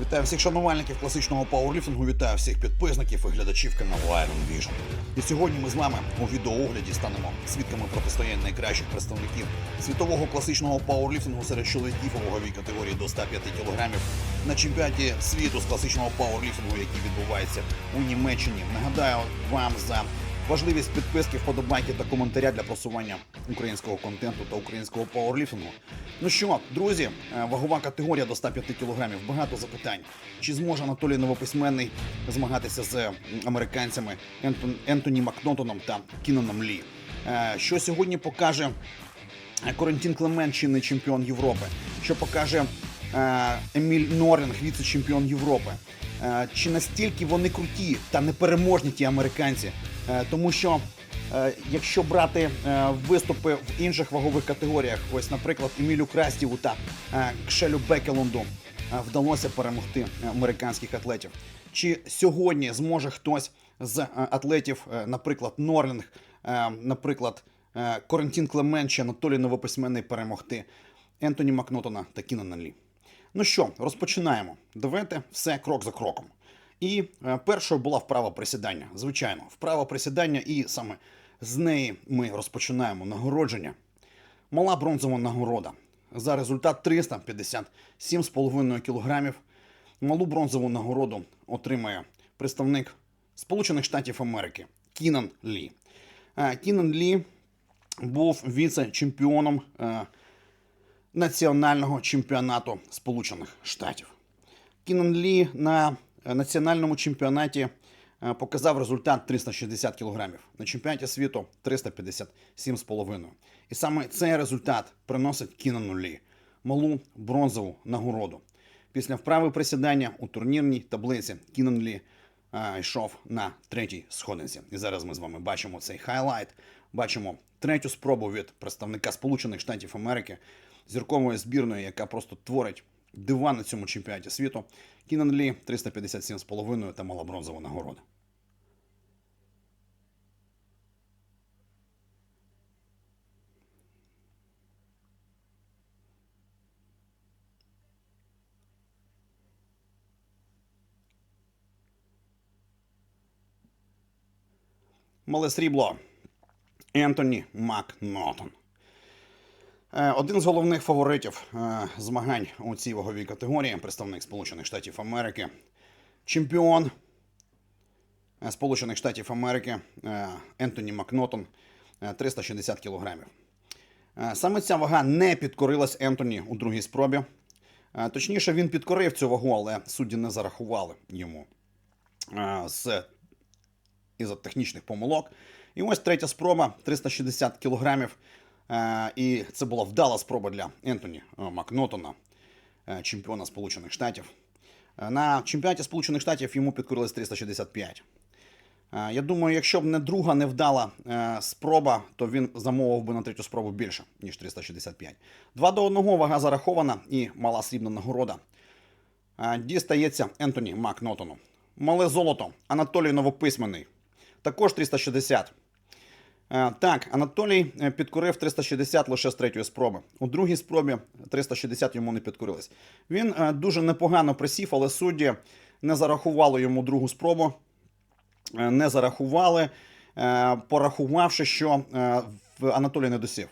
Вітаю всіх шанувальників класичного пауерліфтингу, вітаю всіх підписників і глядачів каналу Iron Vision. І сьогодні ми з вами у відеоогляді станемо свідками протистояння найкращих представників світового класичного пауерліфтингу серед чоловіків у ваговій категорії до 105 кг на чемпіонаті світу з класичного пауерліфтингу, який відбувається у Німеччині. Нагадаю вам за Важливість підписки, вподобайки та коментаря для просування українського контенту та українського пауерліфтингу. Ну що, друзі, е, вагова категорія до 105 кг. Багато запитань. Чи зможе Анатолій Новописьменний змагатися з американцями Ентон, Ентоні Макнотоном та Кіноном Лі? Е, Що сьогодні покаже е, Корентін Клемент, чинний чемпіон Європи? Що покаже Еміль Норінг, віце-чемпіон Європи? Е, Чи настільки вони круті та непереможні ті американці? Е, Тому що е, якщо брати е, виступи в інших вагових категоріях, ось, наприклад, Емілю Крастіву та е, Кшелю Бекелунду е, вдалося перемогти е, американських атлетів. Чи сьогодні зможе хтось з е, атлетів, е, наприклад, Норлінг, е, наприклад, е, Корентін Клемент чи Анатолій Новописьменний перемогти Ентоні Макнотона та Кінана Лі? Ну що, розпочинаємо. Давайте все крок за кроком. І е, першою була вправа присідання. Звичайно, вправа присідання, і саме з неї ми розпочинаємо нагородження. Мала бронзова нагорода. За результат 357,5 кг. Малу бронзову нагороду отримає представник Сполучених Штатів Америки Кінан Лі. Е, Кінан Лі був віце-чемпіоном е, національного чемпіонату Сполучених Штатів. Кінан Лі на е, національному чемпіонаті е, показав результат 360 кг, на чемпіонаті світу 357,5. І саме цей результат приносить Кінану Лі малу бронзову нагороду. Після вправи присідання у турнірній таблиці Кінан Лі е, йшов на третій сходинці. І зараз ми з вами бачимо цей хайлайт. Бачимо третю спробу від представника Сполучених Штатів Америки, зіркової збірної, яка просто творить дива на цьому чемпіонаті світу. Кінан Лі 357,5 та мала бронзова нагорода. Мале срібло. Ентоні Макнотон. Е, Один з головних фаворитів е, змагань у цій ваговій категорії, представник Сполучених Штатів Америки, чемпіон е, Сполучених Штатів Америки Ентоні Макнотон е, 360 кілограмів. Саме ця вага не підкорилась Ентоні у другій спробі. Точніше, він підкорив цю вагу, але судді не зарахували йому з із-за технічних помилок. І ось третя спроба 360 кілограмів. Е, І це була вдала спроба для Ентоні е, Макнотона, е, чемпіона Сполучених Штатів. На чемпіонаті Сполучених Штатів йому підкорилось 365. Е, Я думаю, якщо б не друга невдала спроба, то він замовив би на третю спробу більше, ніж 365. 2 до 1 вага зарахована і мала срібна нагорода. Дістається Ентоні Макнотону. Мале золото. Анатолій Новописьменний. Також 360. Е, Так, Анатолій е, підкорив 360 лише з третьої спроби. У другій спробі 360 йому не підкорилось. Він е, дуже непогано присів, але судді не зарахували йому другу спробу. Не зарахували, порахувавши, що Анатолій не досів.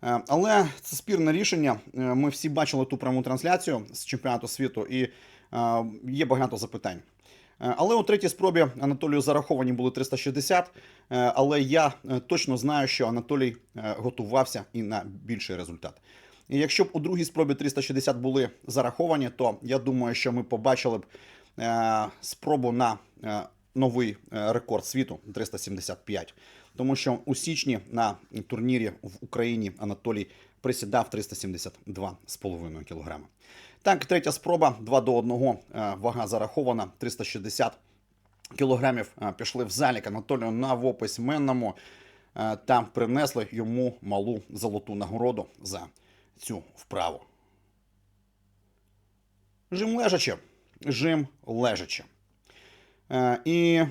Але це спірне рішення. Ми всі бачили ту пряму трансляцію з чемпіонату світу, і є багато запитань. Е, Але у третій спробі Анатолію зараховані були 360, е, але я е, точно знаю, що Анатолій готувався і на більший результат. І якщо б у другій спробі 360 були зараховані, то я думаю, що ми побачили б спробу на новий рекорд світу 375. Тому що у січні на турнірі в Україні Анатолій присідав 372,5 кг. Так, третя спроба 2 до 1, е, вага зарахована 360 кілограмів е, пішли в залік Анатолію Новописьменному е, та принесли йому малу золоту нагороду за цю вправу. Жим лежачи. Жим лежачи. І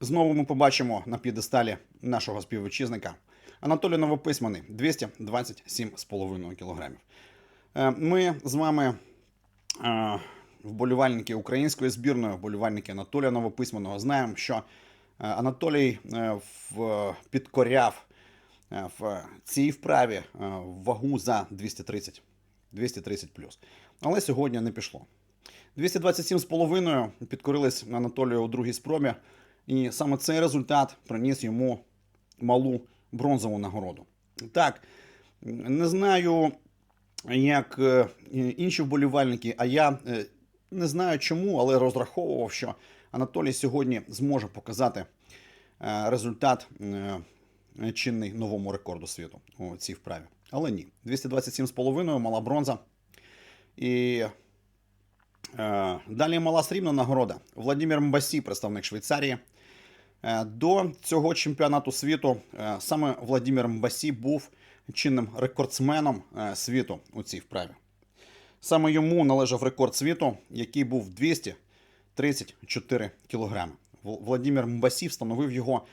знову ми побачимо на п'єдесталі нашого співвітчизника Анатолій Новописьменний 227,5 кг. Е, Ми з вами вболівальники української збірної, вболівальники Анатолія Новописьменного, знаємо, що е, Анатолій е, підкоряв е, в цій вправі вагу за 230, 230 плюс. Але сьогодні не пішло. 227,5 підкорились Анатолію у другій спробі, і саме цей результат приніс йому малу бронзову нагороду. Так, не знаю, як е, інші вболівальники, а я е, не знаю чому, але розраховував, що Анатолій сьогодні зможе показати е, результат чинний новому рекорду світу у цій вправі. Але ні. 227,5 мала бронза. І далі мала срібна нагорода. Владимир Мбасі, представник Швейцарії. До цього чемпіонату світу саме Владимир Мбасі був чинним рекордсменом е, світу у цій вправі. Саме йому належав рекорд світу, який був 234 кілограми. Владимир Мбасі встановив його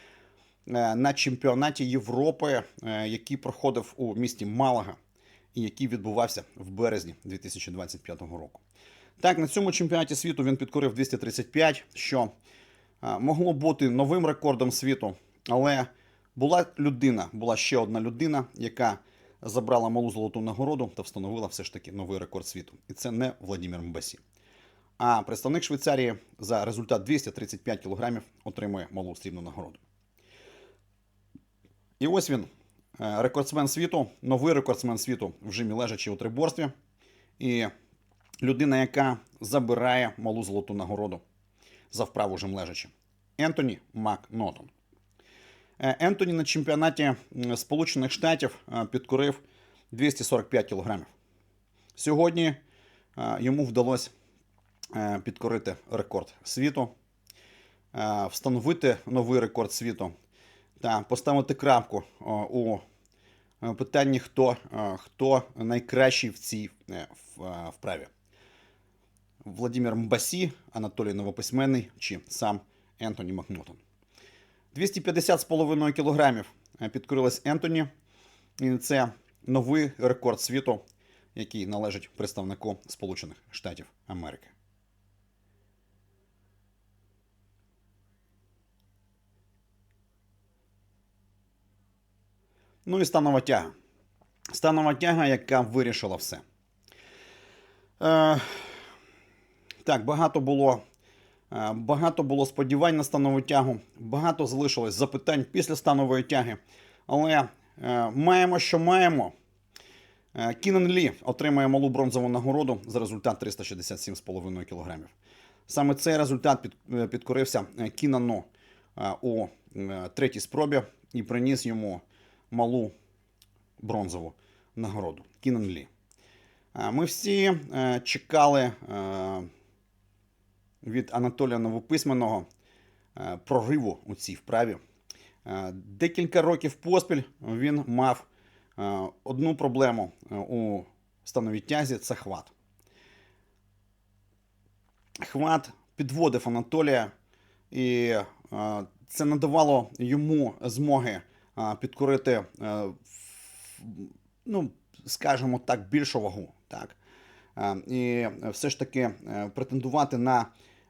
е, на чемпіонаті Європи, е, який проходив у місті Малага і який відбувався в березні 2025 року. Так, на цьому чемпіонаті світу він підкорив 235, що могло бути новим рекордом світу, але була людина, була ще одна людина, яка забрала малу золоту нагороду та встановила все ж таки новий рекорд світу. І це не Владимир Мбасі. А представник Швейцарії за результат 235 кілограмів отримує малу срібну нагороду. І ось він, е, рекордсмен світу, новий рекордсмен світу в жимі лежачи у триборстві. І людина, яка забирає малу золоту нагороду за вправу жим лежачи. Ентоні Макнотон. Е, Ентоні на чемпіонаті Сполучених Штатів е, підкорив 245 кілограмів. Сьогодні е, йому вдалося підкорити рекорд світу, встановити новий рекорд світу та поставити крапку у питанні, хто, хто найкращий в цій вправі. Владимир Мбасі, Анатолій Новописьменний чи сам Ентоні Макнотон. 250,5 кілограмів е, підкорилась Ентоні. І це новий рекорд світу, який належить представнику Сполучених Штатів Америки. Ну і станова тяга. Станова тяга, яка вирішила все. Е, так, багато було, багато було сподівань на станову тягу, багато залишилось запитань після станової тяги. Але е, маємо, що маємо. Е, Кінан Лі отримає малу бронзову нагороду за результат 367,5 кг. Саме цей результат е, підкорився е, Кінану е, у е, третій спробі і приніс йому малу бронзову нагороду. Кінан Лі. Е, Ми всі е, чекали е, від Анатолія Новописьменного е, прориву у цій вправі. Е, Декілька років поспіль він мав е, одну проблему у становій тязі це хват. Хват підводив Анатолія, і це надавало йому змоги підкорити, ну, скажімо так, більшу вагу. Так? І все ж таки претендувати на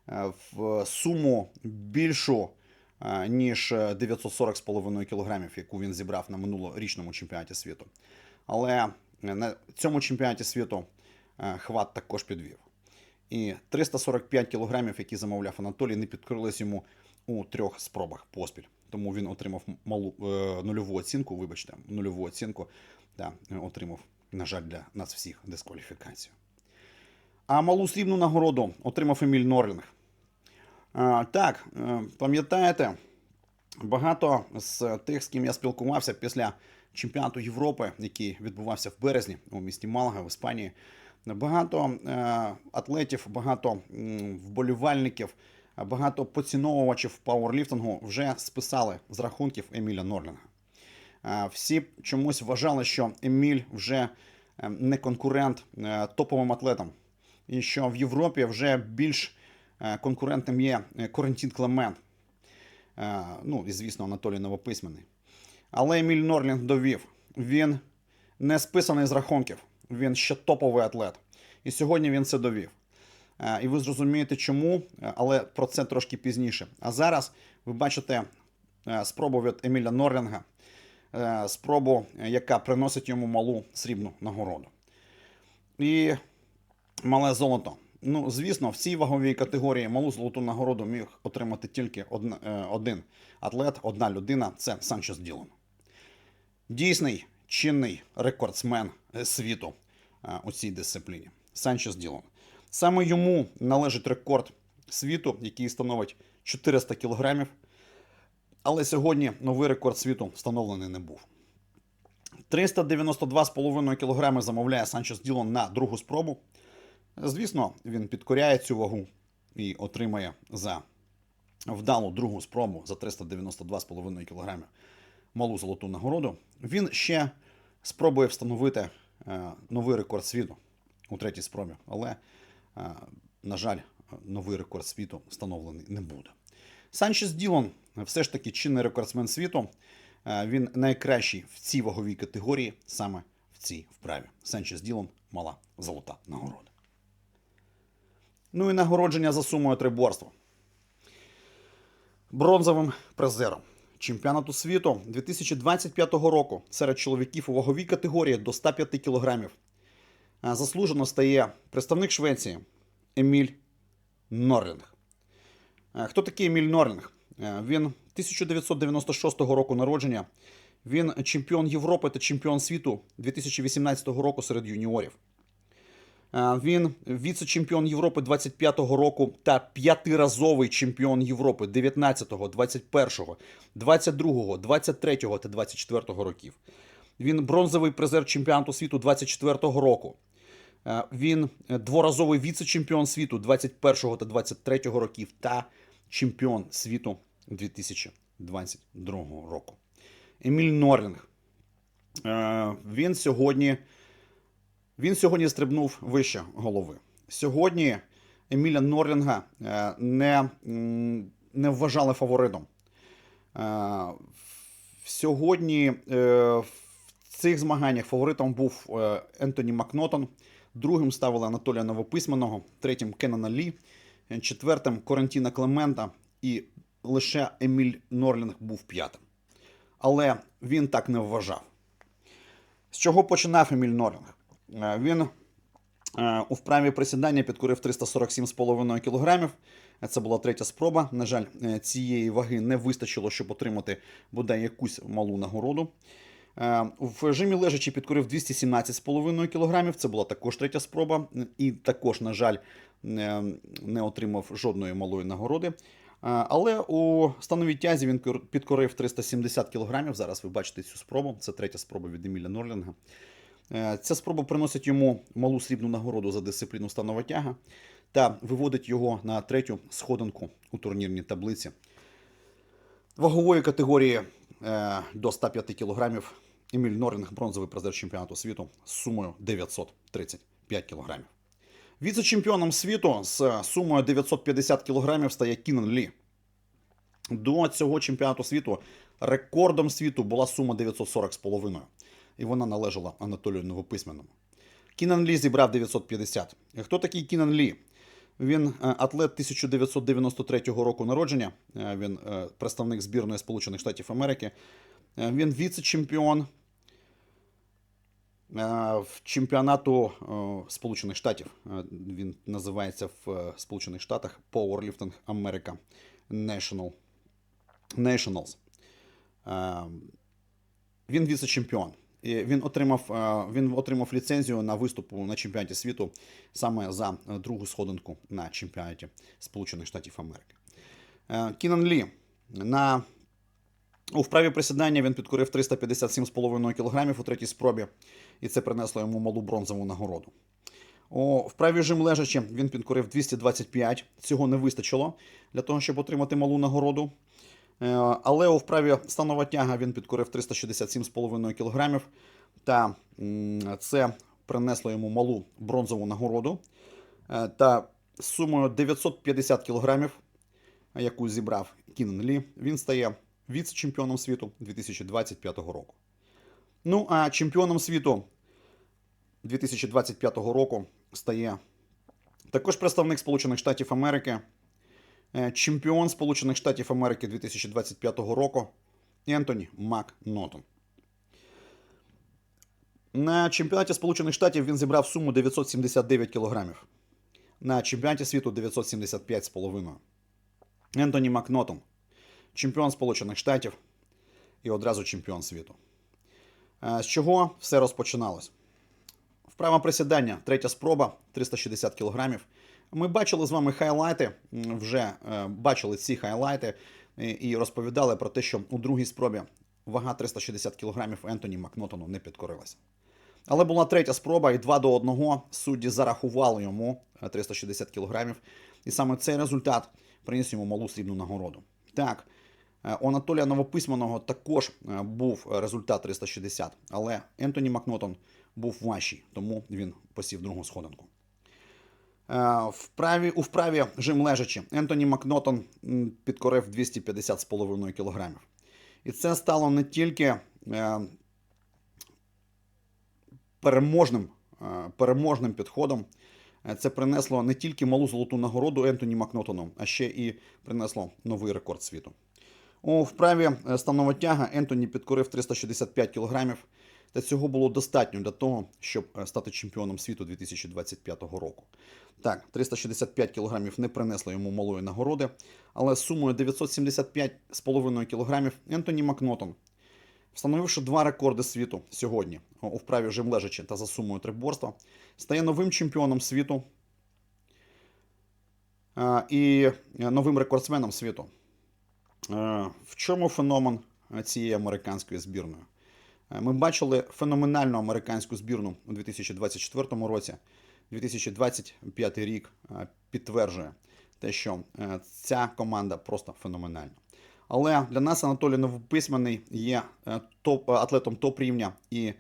в суму більшу, е, ніж 940,5 кг, яку він зібрав на минулорічному чемпіонаті світу. Але на цьому чемпіонаті світу е, хват також підвів. І 345 кілограмів, які замовляв Анатолій, не підкрились йому у трьох спробах поспіль. Тому він отримав малу е, нульову оцінку, вибачте, нульову оцінку, да, отримав, на жаль, для нас всіх дискваліфікацію. А малу срібну нагороду отримав Еміль Норлінг. Так, е, пам'ятаєте, багато з тих, з ким я спілкувався після чемпіонату Європи, який відбувався в березні у місті Малага в Іспанії. Багато е, атлетів, багато вболівальників, багато поціновувачів пауерліфтингу вже списали з рахунків Еміля Норлінга. Всі чомусь вважали, що Еміль вже е, не конкурент е, топовим атлетам, і що в Європі вже більш е, конкурентним є е, Корентін Клемент. Е, Ну, і звісно, Анатолій Новописьменний. Але Еміль Норлінг довів, він не списаний з рахунків, він ще топовий атлет. І сьогодні він це довів. І ви зрозумієте, чому, але про це трошки пізніше. А зараз ви бачите спробу від Еміля Норлінга, спробу, яка приносить йому малу срібну нагороду. І мале золото. Ну, звісно, в цій ваговій категорії малу золоту нагороду міг отримати тільки е, один атлет, одна людина це Санчес Ділон. Дійсний чинний рекордсмен е, світу е, у цій дисципліні. Санчес Ділон. Саме йому належить рекорд світу, який становить 400 кілограмів. Але сьогодні новий рекорд світу встановлений не був. 392,5 кг замовляє Санчес Ділон на другу спробу. Звісно, він підкоряє цю вагу і отримає за вдалу другу спробу за 392,5 кг малу золоту нагороду. Він ще спробує встановити е, новий рекорд світу у третій спробі, але, е, на жаль, новий рекорд світу встановлений не буде. Санчес Ділон все ж таки чинний рекордсмен світу. Е, Він найкращий в цій ваговій категорії, саме в цій вправі. Санчес Ділон мала золота нагорода. Ну і нагородження за сумою триборства. Бронзовим призером чемпіонату світу 2025 року серед чоловіків у ваговій категорії до 105 кг заслужено стає представник Швеції Еміль Норлінг. Хто такий Еміль Норлінг? Е, Він 1996 року народження. Він чемпіон Європи та чемпіон світу 2018 року серед юніорів. Е, Він віце-чемпіон Європи 25-го року та п'ятиразовий чемпіон Європи 19-го, 21-го, 22-го, 23-го та 24-го років. Він бронзовий призер чемпіонату світу 24-го року. Е, Він дворазовий віце-чемпіон світу 21-го та 23-го років та чемпіон світу 2022 року. Еміль Норлінг. Е, Він сьогодні, він сьогодні стрибнув вище голови. Сьогодні Еміля Норлінга е, не, не вважали фаворитом. Е, Сьогодні е, в цих змаганнях фаворитом був Ентоні Макнотон, другим ставили Анатолія Новописьменного, третім Кеннана Лі, четвертим Корентіна Клемента і лише Еміль Норлінг був п'ятим. Але він так не вважав. З чого починав Еміль Норлінг? Е, Він е, у вправі присідання підкорив 347,5 кг. Це була третя спроба. На жаль, е, цієї ваги не вистачило, щоб отримати бодай якусь малу нагороду. В жимі лежачі підкорив 217,5 кг. Це була також третя спроба. І також, на жаль, не, отримав жодної малої нагороди. Але у становій тязі він підкорив 370 кг. Зараз ви бачите цю спробу. Це третя спроба від Еміля Норлінга. Е, Ця спроба приносить йому малу срібну нагороду за дисципліну станова тяга та виводить його на третю сходинку у турнірній таблиці. Вагової категорії е, до 105 кг Еміль Норінг бронзовий призер чемпіонату світу з сумою 935 кг. Віце-чемпіоном світу з сумою 950 кг стає Кінан Лі. До цього чемпіонату світу рекордом світу була сума 940,5. І вона належала Анатолію Новописьменному. Кінан Лі зібрав 950. Хто такий Кінан Лі? Він е, атлет 1993 року народження. Е, Він е, представник збірної Сполучених Штатів Америки. Він віце-чемпіон в чемпіонату Сполучених Штатів. Він називається в Сполучених Штатах Powerlifting America National Nationals. Він віце-чемпіон. Він отримав, е, він отримав ліцензію на виступу на чемпіонаті світу саме за е, другу сходинку на чемпіонаті Сполучених Штатів Америки. Е, Кінан Лі на у вправі присідання він підкорив 357,5 кг у третій спробі, і це принесло йому малу бронзову нагороду. У вправі жим лежачі він підкорив 225. Цього не вистачило для того, щоб отримати малу нагороду. Е, Але у вправі станова тяга він підкорив 367,5 кг. Та це принесло йому малу бронзову нагороду. Е, Та з сумою 950 кг, яку зібрав Кінен Лі, він стає віце-чемпіоном світу 2025 року. Ну а чемпіоном світу 2025 року стає Також представник Сполучених Штатів Америки, чемпіон Сполучених Штатів Америки 2025 року Ентоні Макнотон. На чемпіонаті Сполучених Штатів він зібрав суму 979 кілограмів. На чемпіонаті світу 975,5. Ентоні Макнотон, чемпіон Сполучених Штатів і одразу чемпіон світу. Е, З чого все розпочиналось? Вправа присідання, третя спроба, 360 кілограмів. Ми бачили з вами хайлайти, вже е, бачили ці хайлайти і, розповідали про те, що у другій спробі вага 360 кілограмів Ентоні Макнотону не підкорилася. Але була третя спроба, і 2 до 1 судді зарахували йому е, 360 кілограмів. І саме цей результат приніс йому малу срібну нагороду. Так, е, у Анатолія Новописьменного також е, був результат 360, але Ентоні Макнотон був важчий, тому він посів другу сходинку. Е, Вправі, у вправі жим лежачи Ентоні Макнотон підкорив 250,5 кг. І це стало не тільки е, переможним, е, переможним підходом. Це принесло не тільки малу золоту нагороду Ентоні Макнотону, а ще і принесло новий рекорд світу. У вправі е, станова тяга Ентоні підкорив 365 кг, та цього було достатньо для того, щоб е, стати чемпіоном світу 2025 року. Так, 365 кг не принесло йому малої нагороди, але сумою 975,5 кг Ентоні Макнотон, встановивши два рекорди світу сьогодні у вправі жим та за сумою триборства, стає новим чемпіоном світу е, і е, новим рекордсменом світу. В чому феномен цієї американської збірної? Е, Ми бачили феноменальну американську збірну у 2024 році. 2025 рік е, підтверджує те, що е, ця команда просто феноменальна. Але для нас Анатолій Новописьменний є топ, атлетом топ рівня і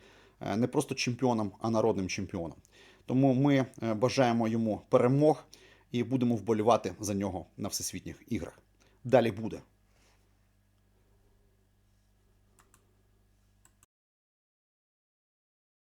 не просто чемпіоном, а народним чемпіоном. Тому ми бажаємо йому перемог і будемо вболівати за нього на всесвітніх іграх. Далі буде.